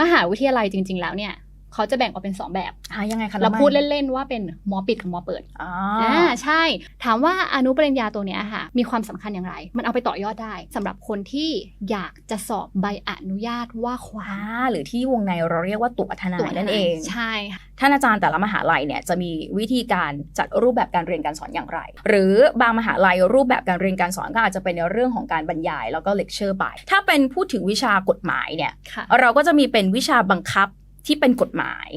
มหาวิทยาลัยจริง ๆ แล้วเนี่ย เขาจะแบ่งออกเป็น 2 แบบอ่ายังไงคะเราน้องพูดไม้เล่นๆว่าเป็นมอปิดกับมอเปิดอ่าอ่าใช่ ถามว่าอนุปริญญาตัวเนี้ยค่ะ มีความสำคัญอย่างไร มันเอาไปต่อยอดได้สำหรับคนที่อยากจะสอบใบอนุญาตว่าควาอ่ามหรือที่วงในเราเรียกว่าตั๋วทนายนั่นเอง ใช่ค่ะท่านอาจารย์แต่ละมหาลัยเนี่ยจะมีวิธีการจัดรูปแบบการเรียนการสอนอย่างไร หรือบางมหาลัยรูปแบบการเรียนการสอนก็อาจจะเป็นในเรื่องของการบรรยายแล้วก็เลคเชอร์ไป ถ้าเป็นพูดถึงวิชากฎหมายเนี่ยค่ะเราก็จะมีเป็นวิชาบังคับ ที่เป็นกฎหมาย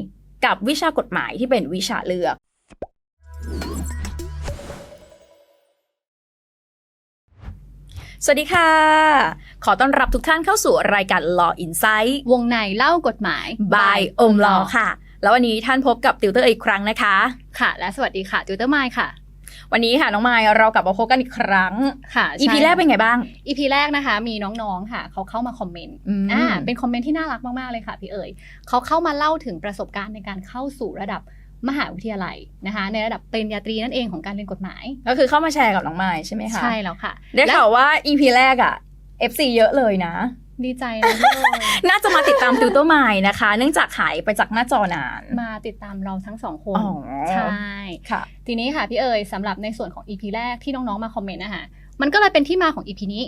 กับวิชากฎหมายที่เป็นวิชาเลือก สวัสดีค่ะ ขอต้อนรับทุกท่านเข้าสู่รายการ Law Insight วงในเล่ากฎหมาย by อมลอค่ะ แล้ววันนี้ท่านพบกับติวเตอร์อีกครั้งนะคะ ค่ะ และสวัสดีค่ะติวเตอร์ไมค์ค่ะ วันนี้ค่ะน้องไมายเรากลับมาพบกันอีกครั้งค่ะ EP แรกเป็นไงบ้างอีพีแรกนะคะ มีน้องๆค่ะ เขาเข้ามาคอมเมนต์อืมอ่าเป็นคอมเมนต์ที่น่ารักมากๆเลยค่ะพี่เอ๋ยเขาเข้ามาเล่าถึงประสบการณ์ในการเข้าสู่ระดับมหาวิทยาลัยนะคะ ในระดับปริญญาตรีนั่นเองของการเรียนกฎหมาย ก็คือเข้ามาแชร์กับน้องไมายใช่ไหมคะใช่แล้วค่ะได้และข่าวว่า EP แรกอะ FC เยอะเลยนะ ดีใจนะพี่เอ๋ย น่าจะมาติดตามติวเตอร์ไมายนะคะ เนื่องจากหายไปจากหน้าจอนาน มาติดตามเราทั้งสองคนอ๋อใช่ค่ะ ทีนี้ค่ะพี่เอ๋ยสำหรับในส่วนของ EP แรกที่น้องๆมาคอมเมนต์นะคะมันก็เลยเป็นที่มาของ EP นี้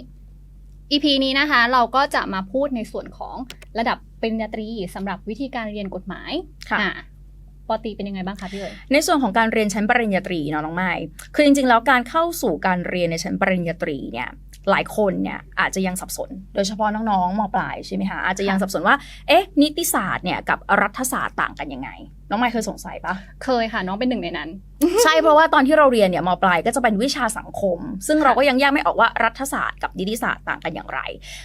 EP นี้นะคะ เราก็จะมาพูดในส่วนของระดับปริญญาตรีสำหรับวิธีการเรียนกฎหมายค่ะอ่ปอตรีเป็นยังไงบ้างคะพี่เอ๋ยในส่วนของการเรียนชั้นปริญญาตรีเนาะน้องไม้คือจริงๆแล้วการเข้าสู่การเรียนในชั้นปริญญาตรีเนี่ย หลายคนเนี่ยอาจจะยังสับสน โดยเฉพาะน้องๆมปลายใช่ไหมคะอาจจะยังสับสนว่า เอ๊ะ นิติศาสตร์เนี่ยกับรัฐศาสตร์ต่างกันยังไง น้องไม้เคยสงสัยปะเคยค่ะ น้องเป็นหนึ่งในนั้น ใช่เพราะว่าตอนที่เราเรียนเนี่ยมปลายก็จะเป็นวิชาสังคม ซึ่งเราก็ยังแยกไม่ออกว่ารัฐศาสตร์กับนิติศาสตร์ต่างกันอย่างไร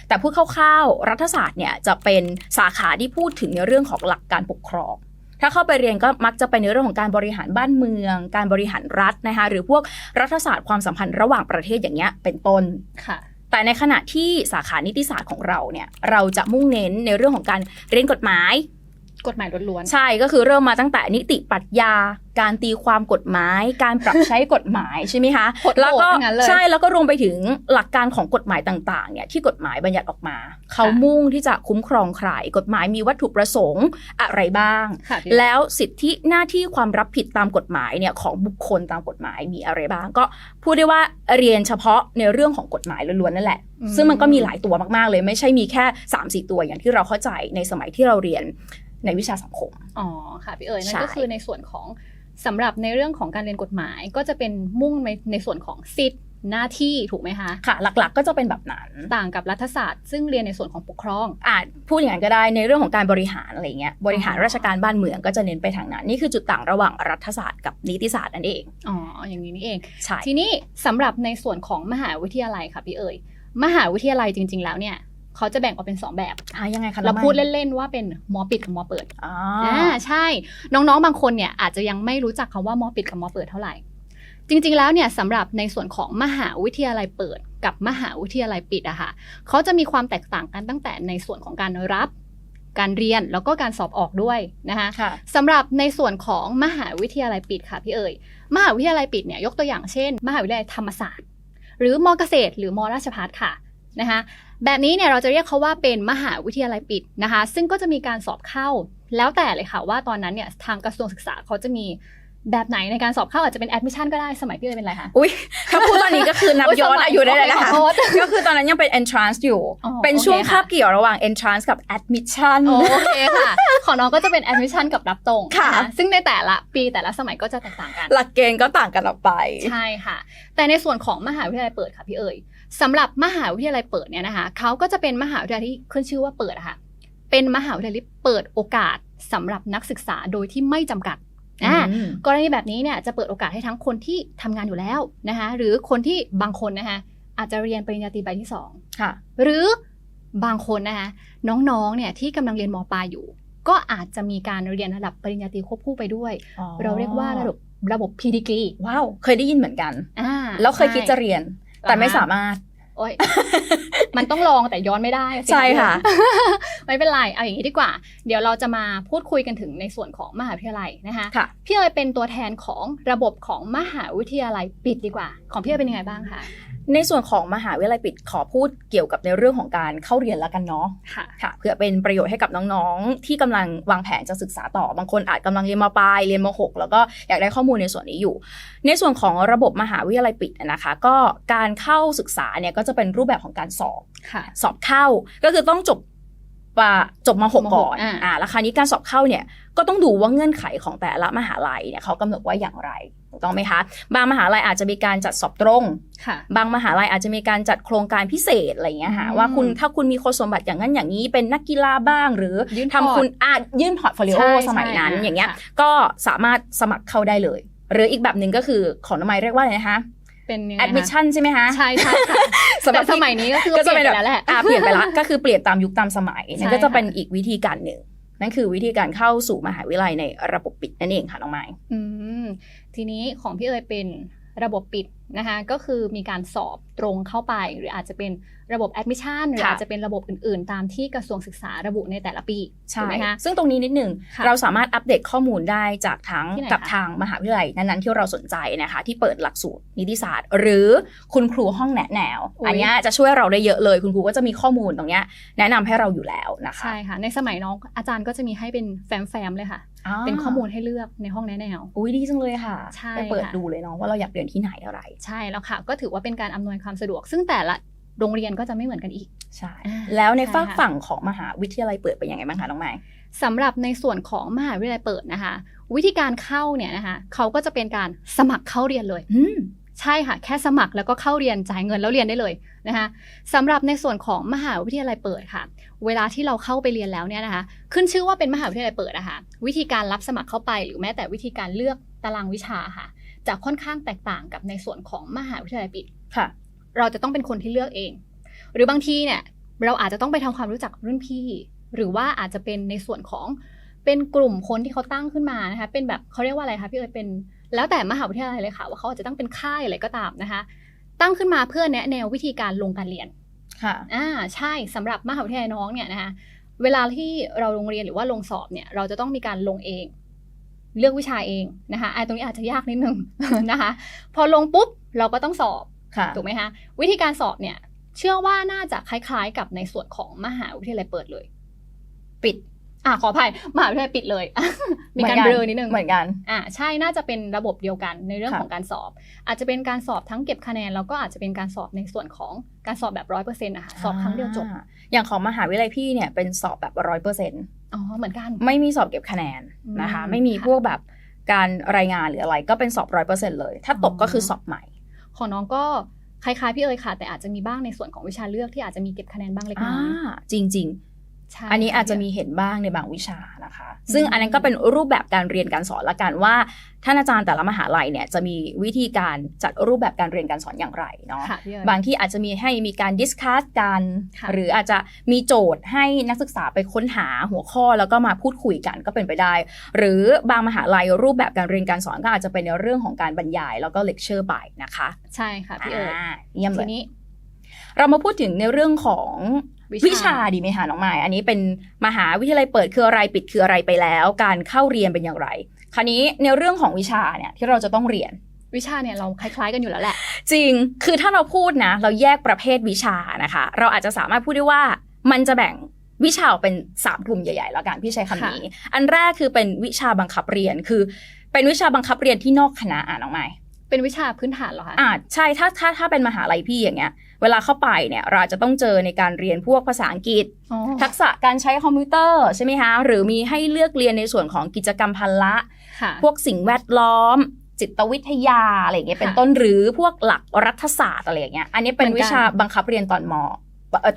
แต่พูดคร่าวๆรัฐศาสตร์เนี่ยจะเป็นสาขาที่พูดถึงในเรื่องของหลักการปกครอง ถ้าเข้าไปเรียนก็มักจะเป็นในเรื่องของการบริหารบ้านเมือง การบริหารรัฐนะคะหรือพวกรัฐศาสตร์ความสัมพันธ์ระหว่างประเทศอย่างเงี้ยเป็นต้นค่ะแต่ในขณะที่สาขานิติศาสตร์ของเราเนี่ยเราจะมุ่งเน้นในเรื่องของการเรียนกฎหมาย กฎหมายล้วนใช่ก็คือเริ่มมาตั้งแต่นิติปรัชญา การตีความกฎหมาย การปรับใช้กฎหมายใช่ไหมคะโหดๆแล้วก็ทั้งนั้นเลยใช่แล้วก็รวมไปถึงหลักการของกฎหมายต่างๆเนี่ยที่กฎหมายบัญญัติออกมา เขามุ่งที่จะคุ้มครองใครกฎหมายมีวัตถุประสงค์อะไรบ้างๆค่ะพี่แล้วสิทธิหน้าที่ความรับผิดตามกฎหมายเนี่ยของบุคคลตามกฎหมายมีอะไรบ้าง ก็พูดได้ว่าเรียนเฉพาะในเรื่องของกฎหมายล้วนๆนั่นแหละ ซึ่งมันก็มีหลายตัวมากๆเลย ไม่ใช่มีแค่3 4ตัวอย่างที่เราเข้าใจในสมัยที่เราเรียน ในวิชาสังคม อ๋อค่ะพี่เอ๋ยนั่ใช่นก็คือในส่วนของสำหรับในเรื่องของการเรียนกฎหมายก็จะเป็นมุ่งในในส่วนของสิทธิ์หน้าที่ถูกไหมคะ ค่ะ หลักๆ ก็จะเป็นแบบนั้น ต่างกับรัฐศาสตร์ ซึ่งเรียนในส่วนของปกครองอาจพูดอย่างนั้นก็ได้ในเรื่องของการบริหารอะไรเงี้ยบริหารอ๋อราชการบ้านเมืองก็จะเน้นไปทางนั้น นี่คือจุดต่างระหว่างรัฐศาสตร์กับนิติศาสตร์นั่นเองอ๋ออย่างนี้นี่เองใช่ทีนี้สำหรับในส่วนของมหาวิทยาลัยค่ะพี่เอ๋ยมหาวิทยาลัยจริง ๆ แล้วเนี่ย เขาจะแบ่งออกเป็น 2 แบบอ่ายังไงคะเราน้องไม้พูดเล่นๆว่าเป็นมอปิดกับมอเปิดอ่าอ่าใช่ น้องๆบางคนเนี่ยอาจจะยังไม่รู้จักคำว่ามอปิดกับมอเปิดเท่าไหร่ จริงๆแล้วเนี่ยสำหรับในส่วนของมหาวิทยาลัยเปิดกับมหาวิทยาลัยปิดอะค่ะเขาจะมีความแตกต่างกันตั้งแต่ในส่วนของการรับการเรียนแล้วก็การสอบออกด้วยนะคะค่ะสำหรับในส่วนของมหาวิทยาลัยปิดค่ะพี่เอ๋ยมหาวิทยาลัยปิดเนี่ยยกตัวอย่างเช่น มหาวิทยาลัยธรรมศาสตร์ หรือมอเกษตร หรือมอราชภัฏค่ะ นะคะแบบนี้เนี่ยเราจะเรียกเขาว่าเป็นมหาวิทยาลัยปิดนะคะซึ่งก็จะมีการสอบเข้าแล้วแต่เลยค่ะว่าตอนนั้นเนี่ยทางกระทรวงศึกษาเขาจะมีแบบไหนในการสอบเข้าอาจจะเป็นแอดมิชชั่นก็ได้สมัยพี่เอ๋ยเป็นอะไรคะอุ้ยถ้าพูดตอนนี้ก็คือนับโอ้ยย้อนสมัยอายุได้เลยนะคะขอโทษก็คือตอนนั้นยังเป็น entrance อยู่อ๋อเป็นช่วงโอเคค่ะคาบเกี่ยวระหว่าง entrance กับ admission โอเคค่ะ ของน้องก็จะเป็นแอดมิชชั่นกับรับตรงค่ะนซึ่งในแต่ละปีแต่ละสมัยก็จะแตกต่างกัน หลักเกณฑ์ก็ต่างกันออกไป ใช่ค่ะ แต่ในส่วนของมหาวิทยาลัยเปิดค่ะพี่เอ๋ย สำหรับมหาวิทยาลัยเปิดเนี่ยนะคะเขาก็จะเป็นมหาวิทยาลัยที่ขึ้นชื่อว่าเปิดอะค่ะ เป็นมหาวิทยาลัยที่เปิดโอกาสสำหรับนักศึกษาโดยที่ไม่จำกัดอ่าอืมกรณีแบบนี้เนี่ยจะเปิดโอกาสให้ทั้งคนที่ทำงานอยู่แล้วนะคะหรือคนที่บางคนนะคะอาจจะเรียนปริญญาตรีใบที่สองค่ะหรือบางคนนะคะน้องๆเนี่ยที่กำลังเรียนมปลายอยู่ ก็อาจจะมีการเรียนระดับปริญญาตรีควบคู่ไปด้วยอ๋อเราเรียกว่าระบบระบบ p d g ว้าวเคยได้ยินเหมือนกันอ่าแล้วเคยคิดจะใช่เรียน แต่ไม่สามารถโอ๊ยมันต้องลองแต่ย้อนไม่ได้สิใช่ค่ะ ไม่เป็นไรเอาอย่างนี้ดีกว่า เดี๋ยวเราจะมาพูดคุยกันถึงในส่วนของมหาวิทยาลัยนะคะค่ะพี่เอ๋ยเป็นตัวแทนของระบบของมหาวิทยาลัยปิดดีกว่า ของพี่เอ๋ยเป็นยังไงบ้างคะ ในส่วนของมหาวิทยาลัยปิดขอพูดเกี่ยวกับในเรื่องของการเข้าเรียนแล้วกันเนาะค่ะค่ะเพื่อเป็นประโยชน์ให้กับน้องๆ ที่กำลังวางแผนจะศึกษาต่อบางคนอาจกำลังเรียนมปลายเรียนมหกแล้วก็อยากได้ข้อมูลในส่วนนี้อยู่ ในส่วนของระบบมหาวิทยาลัยปิดนะคะ ก็การเข้าศึกษาเนี่ยก็จะเป็นรูปแบบของการสอบค่ะสอบเข้าก็คือต้องจบ ปะจบมหกมหกก่อนอ่าอ่าแล้วคราวนี้การสอบเข้าเนี่ยก็ต้องดูว่าเงื่อนไขของแต่ละมหาลัยเนี่ยเขากำหนดว่าอย่างไรถูกต้องไหมคะ บางมหาลัยอาจจะมีการจัดสอบตรงค่ะบางมหาลัยอาจจะมีการจัดโครงการพิเศษอะไรอย่างเงี้ยค่ะอืมว่าคุณถ้าคุณมีคุณสมบัติอย่างนั้นอย่างนี้เป็นนักกีฬาบ้าง หรือยื่นทำพอร์ตคุณอายื่นพอร์ตโฟลิโอใช่สมัยนั้นใช่อย่างเงี้ยค่ะก็สามารถสมัครเข้าได้เลย หรืออีกแบบหนึ่งก็คือของน้ำไมเรียกว่าอะไรนะคะ เป็นยังไงคะ admission ใช่ไหมคะใช่ใช่ค่ะสำหรับแต่สมัยนี้ก็คือก็จะเป็นเปแบลี่ยนไปบแล้วแหละอ่าเปลี่ยนไปละก็คือเปลี่ยนตามยุคตามสมัยนั่นก็ใช่จะเป็นค่ะอีกวิธีการหนึ่งนั่นคือวิธีการเข้าสู่มหาวิทยาลัยในระบบปิดนั่นเองค่ะน้องไม้อืมทีนี้ของพี่เอ๋ยเป็นระบบปิด นะคะก็คือมีการสอบตรงเข้าไป หรืออาจจะเป็นระบบ admission หรือค่ะอาจจะเป็นระบบอื่นๆ ตามที่กระทรวงศึกษาระบุในแต่ละปีใช่ถูกไหมคะซึ่งตรงนี้นิดหนึ่งค่ะเราสามารถอัปเดตข้อมูลได้จากทั้งที่ไหนกับคะทางมหาวิทยาลัยนั้นๆที่เราสนใจนะคะ ที่เปิดหลักสูตรนิติศาสตร์ หรือคุณครูห้องแนะแนวอันเนี้ยจะช่วยเราได้เยอะเลย คุณครูก็จะมีข้อมูลตรงเนี้ยแนะนำให้เราอยู่แล้วนะคะใช่ค่ะในสมัยน้องอาจารย์ก็จะมีให้เป็นแฟ้มๆเลยค่ะาเป็นข้อมูลให้เลือกในห้องแนะแนวอุ้ยดีจังเลยค่ะใช่ไปเปิดค่ะดูเลยเนาะว่าเราอยากเรียนที่ไหนอะไรใช่แล้วค่ะ ก็ถือว่าเป็นการอำนวยความสะดวก ซึ่งแต่ละโรงเรียนก็จะไม่เหมือนกันอีกใช่อ่าแล้วในใช่ฝากค่ะฝั่งของมหาวิทยาลัยเปิดเป็นยังไงบ้างคะน้องไม้สำหรับในส่วนของมหาวิทยาลัยเปิดนะคะ วิธีการเข้าเนี่ยนะคะเขาก็จะเป็นการสมัครเข้าเรียนเลยอืมใช่ค่ะ แค่สมัครแล้วก็เข้าเรียนจ่ายเงินแล้วเรียนได้เลยนะคะสำหรับในส่วนของมหาวิทยาลัยเปิดค่ะ เวลาที่เราเข้าไปเรียนแล้วเนี่ยนะคะ ขึ้นชื่อว่าเป็นมหาวิทยาลัยเปิดนะคะวิธีการรับสมัครเข้าไป หรือแม้แต่วิธีการเลือกตารางวิชาค่ะ จะค่อนข้างแตกต่างกับในส่วนของมหาวิทยาลัยปิดค่ะ เราจะต้องเป็นคนที่เลือกเอง หรือบางทีเนี่ยเราอาจจะต้องไปทำความรู้จักรุ่นพี่ หรือว่าอาจจะเป็นในส่วนของเป็นกลุ่มคนที่เขาตั้งขึ้นมานะคะเป็นแบบเขาเรียกว่าอะไรคะพี่เอ๋ยเป็นแล้วแต่มหาวิทยาลัยเลยค่ะ ว่าเขาอาจจะตั้งเป็นค่ายอะไรก็ตามนะคะ ตั้งขึ้นมาเพื่อแนะแนววิธีการลงการเรียนค่ะอ่าใช่สำหรับมหาวิทยาลัยน้องเนี่ยนะคะเวลาที่เราลงเรียนหรือว่าลงสอบเนี่ย เราจะต้องมีการลงเอง เลือกวิชาเองนะคะไอ้ตรงนี้อาจจะยากนิดนึงนะคะ พอลงปุ๊บเราก็ต้องสอบค่ะถูกไหมคะวิธีการสอบเนี่ย เชื่อว่าน่าจะคล้าย ๆ กับในส่วนของมหาวิทยาลัยเปิดเลย ปิด อ่าขออภัยมหาวิทยาลัยปิดเลย มีการเบลอนิดนึงเหมือนกัน อ่าใช่น่าจะเป็นระบบเดียวกันในเรื่องค่ะของการสอบ อาจจะเป็นการสอบทั้งเก็บคะแนนแล้วก็อาจจะเป็นการสอบในส่วนของการสอบแบบร้อยเปอร์เซ็นต์นะคะสอบครั้งเดียวจบอ่าอย่างของมหาวิทยาลัยพี่เนี่ยเป็นสอบแบบร้อยเปอร์เซ็นต์ อ๋อเหมือนกัน ไม่มีสอบเก็บคะแนนนะคะอืมไม่มีค่ะพวกแบบการรายงานหรืออะไร ก็เป็นสอบร้อยเปอร์เซ็นต์เลย ถ้าตกอ๋อก็คือสอบใหม่ ของน้องก็คล้ายๆพี่เอ๋ยค่ะ แต่อาจจะมีบ้างในส่วนของวิชาเลือกที่อาจจะมีเก็บคะแนนบ้างเล็กน้อ่าอยจริงใช่ๆ อันนี้อาจจะค่มีเห็นบ้างในบางวิชานะคะอืมซึ่งอันนั้นก็เป็นรูปแบบการเรียนการสอนละกันว่าท่านอาจารย์แต่ละมหาลัยเนี่ยจะมีวิธีการจัดรูปแบบการเรียนการสอนอย่างไรเนาะค่ะพี่เอ๋ยบางที่อาจจะมีให้มีการดิสคัสกันค่ะหรืออาจจะมีโจทย์ให้นักศึกษาไปค้นหาหัวข้อแล้วก็มาพูดคุยกันก็เป็นไปได้ หรือบางมหาลัยรูปแบบการเรียนการสอนก็อาจจะเป็นในเรื่องของการบรรยาย แล้วก็เลคเชอร์ไปนะคะ ใช่ค่ะพี่เอ๋ยาเยี่ยมเลทียนี้เรามาพูดถึงในเรื่องของ วิวิชาดีไหมคะน้องไม้อันนี้เป็นมหาวิทยาลัยเปิดคืออะไรปิดคืออะไรไปแล้ว การเข้าเรียนเป็นอย่างไร คราวนี้ในเรื่องของวิชาเนี่ยที่เราจะต้องเรียนวิชาเนี่ยเราคล้ายๆกันอยู่แล้วแหละ จริง คือถ้าเราพูดนะ เราแยกประเภทวิชานะคะ เราอาจจะสามารถพูดได้ว่ามันจะแบ่งวิชาออกเป็นสามกลุ่มใหญ่ๆ แล้วกันพี่ใช้คำนี้ อันแรกคือเป็นวิชาบังคับเรียนคือ เป็นวิชาบังคับเรียนที่นอกคณะอ่านออกไหม เป็นวิชาพื้นฐานเหรอคะอ่าใช่ถ้าถ้าถ้าเป็นมหาลัยพี่อย่างเงี้ย เวลาเข้าไปเนี่ยเราอาจจะต้องเจอในการเรียนพวกภาษาอังกฤษอ๋อทักษะการใช้คอมพิวเตอร์ใช่ไหมคะหรือมีให้เลือกเรียนในส่วนของกิจกรรมพันละค่ะพวกสิ่งแวดล้อม จิตวิทยาอะไรอย่างเงี้ยค่ะเป็นต้นหรือพวกหลักรัฐศาสตร์อะไรอย่างเงี้ยอันนี้เป็นเหมือนกันวิชาบังคับเรียนตอนมเอ่อ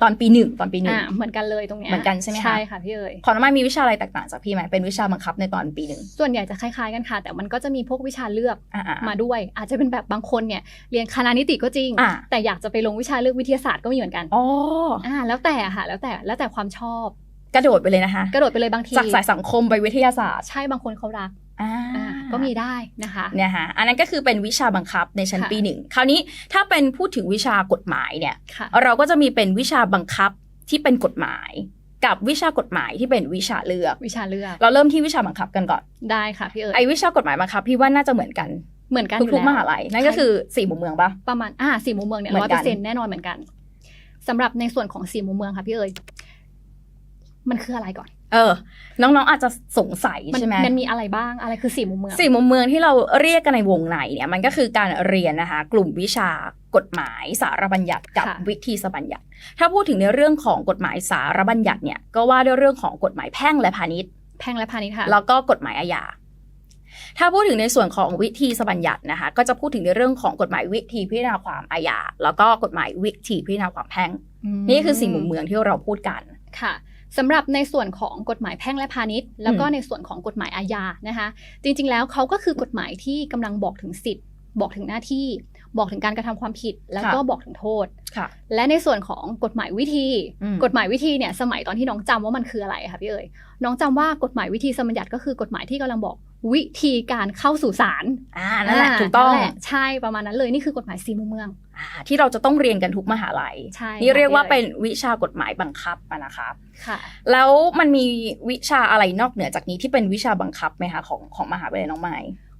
ตอนปีหนึ่งตอนปีหนึ่งอ่าเหมือนกันเลยตรงเนี้ยเหมือนกันใช่ไหมคะใช่ค่ะพี่เอ๋ยขอน้องไม้มีวิชาอะไรแตกต่างจากพี่ไหมเป็นวิชาบังคับในตอนปีหนึ่งส่วนใหญ่จะคล้ายๆกันค่ะ แต่มันก็จะมีพวกวิชาเลือกอ่าๆมาด้วย อาจจะเป็นแบบบางคนเนี่ยเรียนคณะนิติก็จริงอ่าแต่อยากจะไปลงวิชาเลือกวิทยาศาสตร์ก็มีเหมือนกันอ๋ออ่าแล้วแต่ค่ะแล้วแต่แล้วแต่ความชอบกระโดดไปเลยนะคะ กระโดดไปเลยบางทีจากสายสังคมไปวิทยาศาสตร์ ใช่บางคนเขารักอ่าอ่า ก็มีได้นะคะเนี่ยฮะอันนั้นก็คือเป็นวิชาบังคับในชั้นค่ะปีหนึ่งคราวนี้ถ้าเป็นพูดถึงวิชากฎหมายเนี่ยค่ะเราก็จะมีเป็นวิชาบังคับที่เป็นกฎหมายกับวิชากฎหมายที่เป็นวิชาเลือกวิชาเลือก เราเริ่มที่วิชาบังคับกันก่อนได้ค่ะพี่เอ๋ยไอ้วิชากฎหมายบังคับพี่ว่าน่าจะเหมือนกันเหมือนกันอยู่ทุกๆมแล้วหาลัยนั่นก็คือสี่มุมเมืองปะประมาณอ่าสี่มุมเมืองเนี่ยเหมืร้ออนยกัเปอนร์เซ็นต์แน่นอนเหมือนกันสำหรับในส่วนของสี่มุมเมืองค่ะพี่เอ๋ยมันคืออะไรก่อน เออ น้องๆอาจจะสงสัยมันใช่ไหมมันมีอะไรบ้างอะไรคือสี่มุมเมืองสี่มุมเมืองที่เราเรียกกันในวงในเนี่ยมันก็คือการเรียนนะคะ กลุ่มวิชากฎหมายสารบัญญัติกับค่ะวิธีสบัญญัติ ถ้าพูดถึงในเรื่องของกฎหมายสารบัญญัติเนี่ยก็ว่าด้วยเรื่องของกฎหมายแพ่งและพาณิชย์ แพ่งและพาณิชย์ค่ะแล้วก็กฎหมายอาญาถ้าพูดถึงในส่วนของวิธีสบัญญัตินะคะ ก็จะพูดถึงในเรื่องของกฎหมายวิธีพิจารณาความอาญาแล้วก็กฎหมายวิธีพิจารณาความแพ่งนี่คือสี่มุมเมืองที่เราพูดกันค่ะ สำหรับในส่วนของกฎหมายแพ่งและพาณิชย์ แล้วก็อืมในส่วนของกฎหมายอาญานะคะ จริงๆแล้วเขาก็คือกฎหมายที่กำลังบอกถึงสิทธิ์ บอกถึงหน้าที่ บอกถึงการกระทำความผิดแล้วก็บอกถึงโทษค่ะ และในส่วนของกฎหมายวิธีอืมกฎหมายวิธีเนี่ยสมัยตอนที่น้องจำว่ามันคืออะไรค่ะพี่เอ๋ยน้องจำว่ากฎหมายวิธีสมบัญญัติก็คือกฎหมายที่กำลังบอกวิธีการเข้าสู่ศาลอ่านั่นแหละถูกต้องนั่นแหละใช่ประมาณนั้นเลยนี่คือกฎหมายสีมุมเมืองอ่าที่เราจะต้องเรียนกันทุกมหาลัยใช่นี่เรียกว่าค่ะเป็นวิชากฎหมายบังคับอะนะคะค่ะ แล้วมันมีวิชาอะไรนอกเหนือจากนี้ที่เป็นวิชาบังคับไหมคะของของมหาวิทยาลัยน้องไม้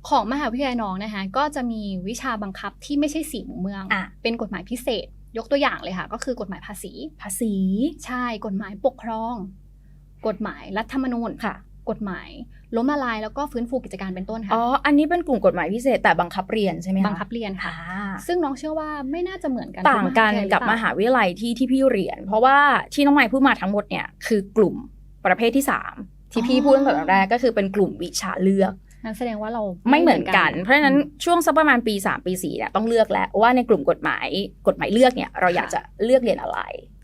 ของมหาวิทยาลัยน้องนะคะก็จะมีวิชาบังคับที่ไม่ใช่สีมุมเมืองอะเป็นกฎหมายพิเศษ ยกตัวอย่างเลยค่ะ ก็คือกฎหมายภาษี ภาษี ใช่กฎหมายปกครอง กฎหมายรัฐธรรมนูญค่ะ กฎหมายล้มละลายแล้วก็ฟื้นฟูกิจการเป็นต้นค่ะอ๋ออันนี้เป็นกลุ่มกฎหมายพิเศษแต่บังคับเรียนใช่ไหมคะบังคับเรียนค่ะอ่าซึ่งน้องเชื่อว่าไม่น่าจะเหมือนกันต่างกันทุกับมหาวิทยาลัยที่ที่พี่เรียน เพราะว่าที่น้องใหม่พูดมาทั้งหมดเนี่ยคือกลุ่มประเภทที่สามที่พี่พูดตั้งแต่แรกก็คือเป็นกลุ่มวิชาเลือก นั่นแสดงว่าเราไม่เหมือนกัน เพราะฉะนั้นช่วงสักประมาณปี 3 ปี4เนี่ยต้องเลือกแล้วว่าในกลุ่มกฎหมายกฎหมายเลือกเนี่ยเราอยากจะเลือกเรียนอะไร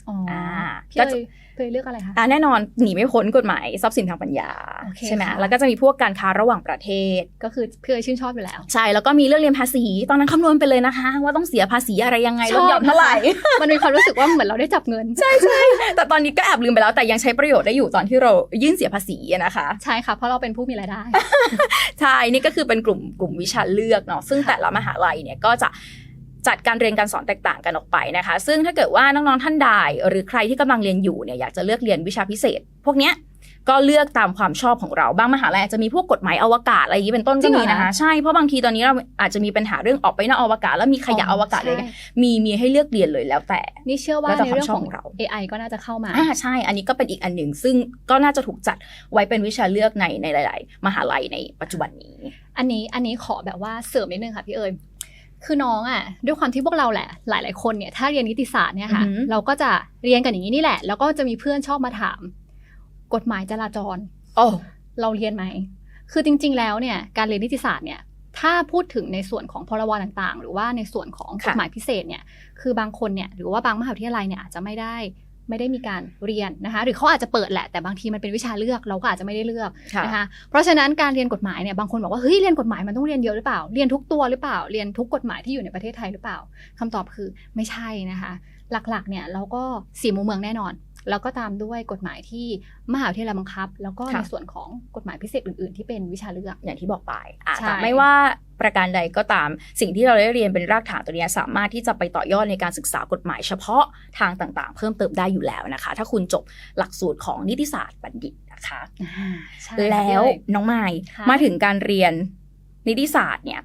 อ๋ออ่าอ่า พี่ก็เคจะยเคยเลือกอะไรคะอ่าแน่นอนหนีไม่พ้นกฎหมายทรัพย์สินทางปัญญาโอเคใช่ไหมค่ะแล้วก็จะมีพวกการค้าระหว่างประเทศก็คือพี่เคยชื่นชอบอยู่แล้ว ใช่แล้วก็มีเรื่องเรียนภาษี ตอนนั้นคำนวณไปเลยนะคะ ว่าต้องเสียภาษีอะไรยังไงลดหย่อนเท่าไหร่มันมีความรู้สึกว่าเหมือนเราได้จับเงิน ใช่แต่ตอนนี้ก็แอบลืมไปแล้วแต่ยังใช้ประโยชน์ได้อยู่ตอนที่เรายื่นเสียภาษีอะนะคะ ใช่ค่ะเพราะเราเป็นผู้มีรายได้ใช่นี่ก็คือเป็นกลุ่มกลุ่มวิชาเลือกเนาะซึ่งแต่ละมหาลัยเนี่ยก็จะ จัดการเรียนการสอนแตกต่างกันออกไปนะคะ ซึ่งถ้าเกิดว่าน้องๆท่านใดหรือใครที่กำลังเรียนอยู่เนี่ยอยากจะเลือกเรียนวิชาพิเศษ พวกเนี้ยก็เลือกตามความชอบของเรา บางมหาลัยอาจจะมีพวกกฎหมายอวกาศอะไรอย่างนี้เป็นต้นจริก็งเหรมีอนะคะ ใช่ เพราะบางทีตอนนี้เราอาจจะมีปัญหาเรื่องออกไปนอกอวกาศ แล้วมีขยะอวกาศเลยใช่มีมีให้เลือกเรียนเลยแล้วแต่ นี่เชื่อว่าแล้วแต่ในเรื่องความชอบของของเรา AI ก็น่าจะเข้ามาอ่าใช่ อันนี้ก็เป็นอีกอันหนึ่งซึ่งก็น่าจะถูกจัดไว้เป็นวิชาเลือกในในหลาย ๆ มหาลัยในปัจจุบันนี้ อันนี้อันนี้ขอแบบว่าเสริมนิดนึงค่ะพี่เอ๋ย คือน้องอะด้วยความที่พวกเราแหละ หลาย ๆ คนเนี่ยถ้าเรียนนิติศาสตร์เนี่ยค่ะอือหือเราก็จะเรียนกันอย่างนี้นี่แหละ แล้วก็จะมีเพื่อนชอบมาถาม กฎหมายจราจรโอ้เราเรียนไหม คือจริง ๆ แล้วเนี่ยการเรียนนิติศาสตร์เนี่ยถ้าพูดถึงในส่วนของพรบต่างๆ หรือว่าในส่วนของกฎหมายพิเศษเนี่ยคือบางคนเนี่ยหรือว่าบางมหาวิทยาลัยเนี่ยอาจจะไม่ได้ ไม่ได้มีการเรียนนะคะหรือเขาอาจจะเปิดแหละแต่บางทีมันเป็นวิชาเลือกเราก็อาจจะไม่ได้เลือกค่ะนะคะเพราะฉะนั้นการเรียนกฎหมายเนี่ยบางคนบอกว่าเฮ้ยเรียนกฎหมายมันต้องเรียนเยอะหรือเปล่า เรียนทุกตัวหรือเปล่า เรียนทุกกฎหมายที่อยู่ในประเทศไทยหรือเปล่าคำตอบคือไม่ใช่นะคะ หลักๆเนี่ยเราก็สี่มุมเมืองแน่นอน แล้วก็ตามด้วยกฎหมายที่มหาวิทยาลัยบังคับ แล้วก็ค่ะในส่วนของกฎหมายพิเศษอื่น ๆ ที่เป็นวิชาเลือกอย่างที่บอกไปอะใช่แต่ไม่ว่าประการใดก็ตาม สิ่งที่เราได้เรียนเป็นรากฐานตัวเนี้ยสามารถที่จะไปต่อยอดในการศึกษากฎหมายเฉพาะทางต่างๆ เพิ่มเติมได้อยู่แล้วนะคะ ถ้าคุณจบหลักสูตรของนิติศาสตร์บัณฑิตนะคะใช่แล้วพี่เอ๋ยน้องไม้ค่ะมาถึงการเรียนนิติศาสตร์เนี่ย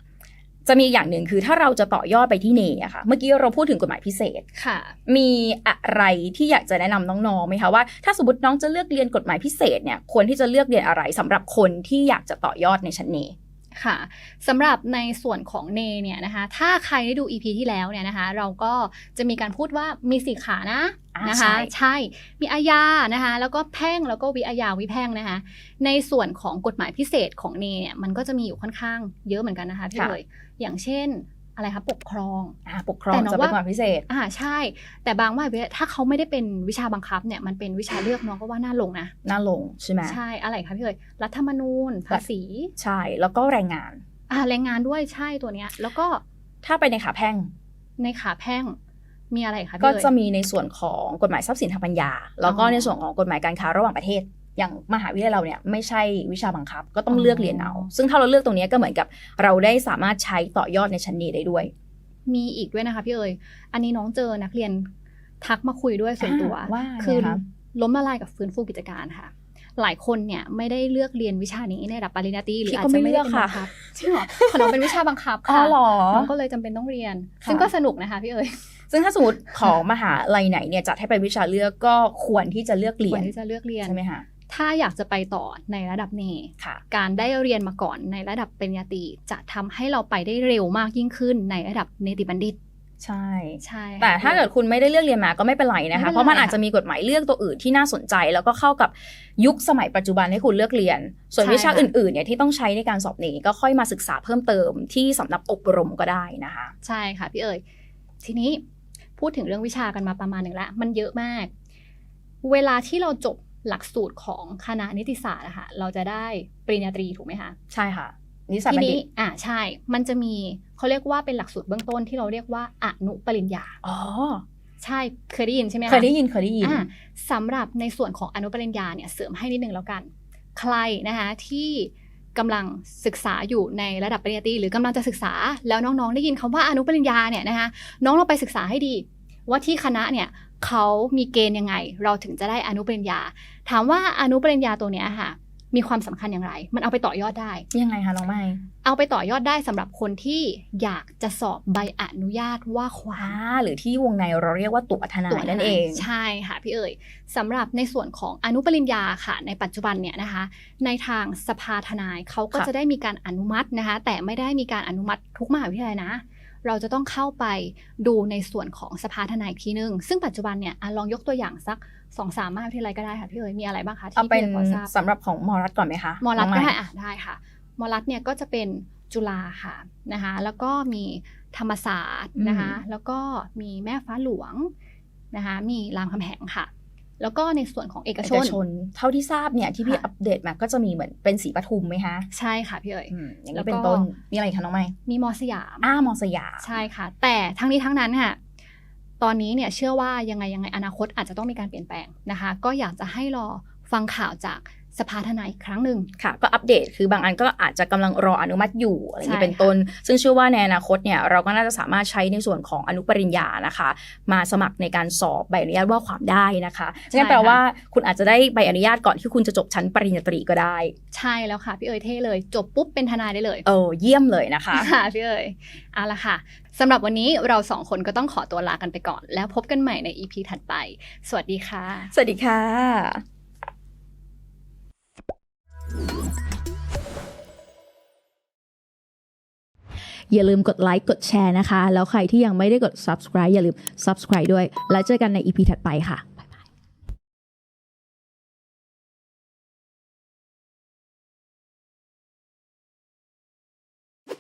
จะมีอย่างหนึ่งคือถ้าเราจะต่อยอดไปที่เนอะค่ะ เมื่อกี้เราพูดถึงกฎหมายพิเศษค่ะ มีอะไรที่อยากจะแนะนำน้องๆไหมคะว่าถ้าสมมติน้องจะเลือกเรียนกฎหมายพิเศษเนี่ยควรที่จะเลือกเรียนอะไรสำหรับคนที่อยากจะต่อยอดในชั้นเนค่ะสำหรับในส่วนของเนเนี่ยนะคะ ถ้าใครได้ดู EP ที่แล้วเนี่ยนะคะ เราก็จะมีการพูดว่ามีสี่ขานะอ่านะคะใช่ใช่ มีอาญานะคะ แล้วก็แพ่งแล้วก็วิอาญาวิแพ่งนะคะ ในส่วนของกฎหมายพิเศษของเนเนี่ยมันก็จะมีอยู่ค่อนข้างเยอะเหมือนกันนะคะพี่เลย อย่างเช่นอะไรคะปกครองอ่าปกครองแต่น้องจะเป็นว่ากฎหมายพิเศษอ่าใช่ แต่บางมหาวิทยาลัยถ้าเขาไม่ได้เป็นวิชาบังคับเนี่ยมันเป็นวิชาเลือกน้องก็ว่าน่าลงนะน่าลงใช่ไหมใช่อะไรคะพี่เลยรัฐธรรมนูญภาษีใช่แล้วก็แรงงานอ่าแรงงานด้วยใช่ตัวเนี้ย แล้วก็ถ้าไปในขาแพ่ง ในขาแพ่งมีอะไรคะพี่ก็เอ๋ยจะมีในส่วนของกฎหมายทรัพย์สินทางปัญญา แล้วก็อ๋อในส่วนของกฎหมายการค้าระหว่างประเทศ อย่างมหาวิทยาลัยเราเนี่ยไม่ใช่วิชาบังคับ ก็ต้องอ๋อเลือกเรียนเอา ซึ่งถ้าเราเลือกตรงเนี้ยก็เหมือนกับเราได้สามารถใช้ต่อยอดในชั้นนี้ได้ด้วย มีอีกด้วยนะคะพี่เอ๋ยอันนี้น้องเจอนักเรียนทักมาคุยด้วยส่วนตัวอ่าว่าไงคือคะล้มละลายกับฟื้นฟูกิจการค่ะ หลายคนเนี่ยไม่ได้เลือกเรียนวิชานี้ในระดับปริญญาตรีหรือพี่อาก็จจะไม่ได้ไม่เลือกเป็นบัค่ะงคับจริงเหรอของน้องเป็นวิชาบังคับอ๋อค่ะเหรอน้องก็เลยจำเป็นต้องเรียนค่ะซึ่งก็สนุกนะคะพี่เอ๋ยซึ่งถ้าสมมติของมหาลัยไหนเนี่ยจัดให้เป็นวิชาเลือกก็ควรที่จะเลือกคเรีวยรนที่จะเลือกเรียนใช่ไหมคะ ถ้าอยากจะไปต่อในระดับเนค่ะการได้เรียนมาก่อนในระดับปริญญาตรีจะทำให้เราไปได้เร็วมากยิ่งขึ้นในระดับเนติบัณฑิตใช่ใช่ค่ะแต่ถ้าเกิดคุณไม่ได้เลือกเรียนมาก็ไม่เป็นไรนะคะไม่เป็นไรเพราะมันอาจค่ะจะมีกฎหมายเลือกตัวอื่นที่น่าสนใจ แล้วก็เข้ากับยุคสมัยปัจจุบันให้คุณเลือกเรียน ส่วนใช่วิชาค่ะอื่นๆเนี่ยที่ต้องใช้ในการสอบเนก็ค่อยมาศึกษาเพิ่มเติมที่สำนักอบรมก็ได้นะคะ ใช่ค่ะพี่เอ๋ยทีนี้พูดถึงเรื่องวิชากันมาประมาณหนึ่งแล้วมันเยอะมาก เวลาที่เราจบ หลักสูตรของคณะนิติศาสตร์อะค่ะเราจะได้ปริญญาตรีถูกไหมคะใช่ค่ะนิสสัยทีบัณฑินี้ตอ่าใช่ มันจะมีเขาเรียกว่าเป็นหลักสูตรเบื้องต้นที่เราเรียกว่าอนุปริญญาอ๋อใช่เคยได้ยินใช่ไหมะเคยได้ยินเคยได้ยินอ่าสำหรับในส่วนของอนุปริญญาเนี่ยเสริมให้นิดนึงแล้วกัน ใครนะคะที่กำลังศึกษาอยู่ในระดับปริญญาตรีหรือกำลังจะศึกษาแล้วน้องๆ ได้ยินคำว่าอนุปริญญาเนี่ยนะคะน้องเราไปศึกษาให้ดี ว่าที่คณะเนี่ย เขามีเกณฑ์ยังไง เราถึงจะได้อนุปริญญา ถามว่าอนุปริญญาตัวเนี้ยค่ะ มีความสำคัญอย่างไร มันเอาไปต่อยอดได้ ยังไงคะน้องไม้เอาไปต่อยอดได้สำหรับคนที่อยากจะสอบใบอนุญาตว่าควาอ่ามหรือที่วงในเราเรียกว่าตัวทนายนั่นเองใช่ค่ะพี่เอ๋ยสำหรับในส่วนของอนุปริญญาค่ะ ในปัจจุบันเนี่ยนะคะ ในทางสภาทนายเขาก็ค่ะจะได้มีการอนุมัตินะคะ แต่ไม่ได้มีการอนุมัติทุกมหาวิทยาลัยนะ เราจะต้องเข้าไปดูในส่วนของสภาทนายอีกทีนึง ซึ่งปัจจุบันเนี่ยอะลองยกตัวอย่างสักสองสามมหาวิทยาลัยก็ได้ค่ะพี่เอ๋ยมีอะไรบ้างคะเอาที่เป็นพี่อ๋ยพอทราบสำหรับของมอรัฐก่อนไหมคะมอรัฐน้งก็ไได้อะได้ค่ะมอรัฐเนี่ยก็จะเป็นจุฬาค่ะนะคะแล้วก็มีธรรมศาสตร์นะคะอืม แล้วก็มีแม่ฟ้าหลวงนะคะมีรามคำแหงค่ะ แล้วก็ในส่วนของเอกชเอนกชน เท่าที่ทราบเนี่ยที่พี่ค่ะอัปเดตมาก็จะมีเหมือนเป็นสีปทุมไหมคะ ใช่ค่ะพี่เอ๋ยอืมอย่างแล้นี้วก็เป็นต้น มีอะไรอีกคะน้องไม้มีมอสยามอ้ามอสยาม ใช่ค่ะ แต่ทั้งนี้ทั้งนั้นค่ะ ตอนนี้เนี่ยเชื่อว่ายังไงยังไงอนาคตอาจจะต้องมีการเปลี่ยนแปลงนะคะ ก็อยากจะให้รอฟังข่าวจาก สภาทนายอีกครั้งหนึ่งค่ะ ก็อัปเดตคือบางอันก็อาจจะกำลังรออนุมัติอยู่อะไรอย่างนี้ใช่เป็นต้น ซึ่งเชื่อว่าในอนาคตเนี่ยเราก็น่าจะสามารถใช้ในส่วนของอนุปริญญานะคะ มาสมัครในการสอบใบอนุญาตว่าความได้นะคะนั่นแปลว่าคุณอาจจะได้ใบอนุญาตก่อนที่คุณจะจบชั้นปริญญาตรีก็ได้ ใช่แล้วค่ะพี่เอ๋ยเท่เลย จบปุ๊บเป็นทนายได้เลยเออเยี่ยมเลยนะคะค่ะพี่เอ๋ยเอาละค่ะสำหรับวันนี้เราสองคนก็ต้องขอตัวลากันไปก่อน แล้วพบกันใหม่ใน EP ถัดไป สวัสดีค่ะ สวัสดีค่ะ อย่าลืมกดไลค์กดแชร์นะคะ แล้วใครที่ยังไม่ได้กด subscribe อย่าลืม subscribe ด้วย แล้วเจอกันใน EP ถัดไปค่ะ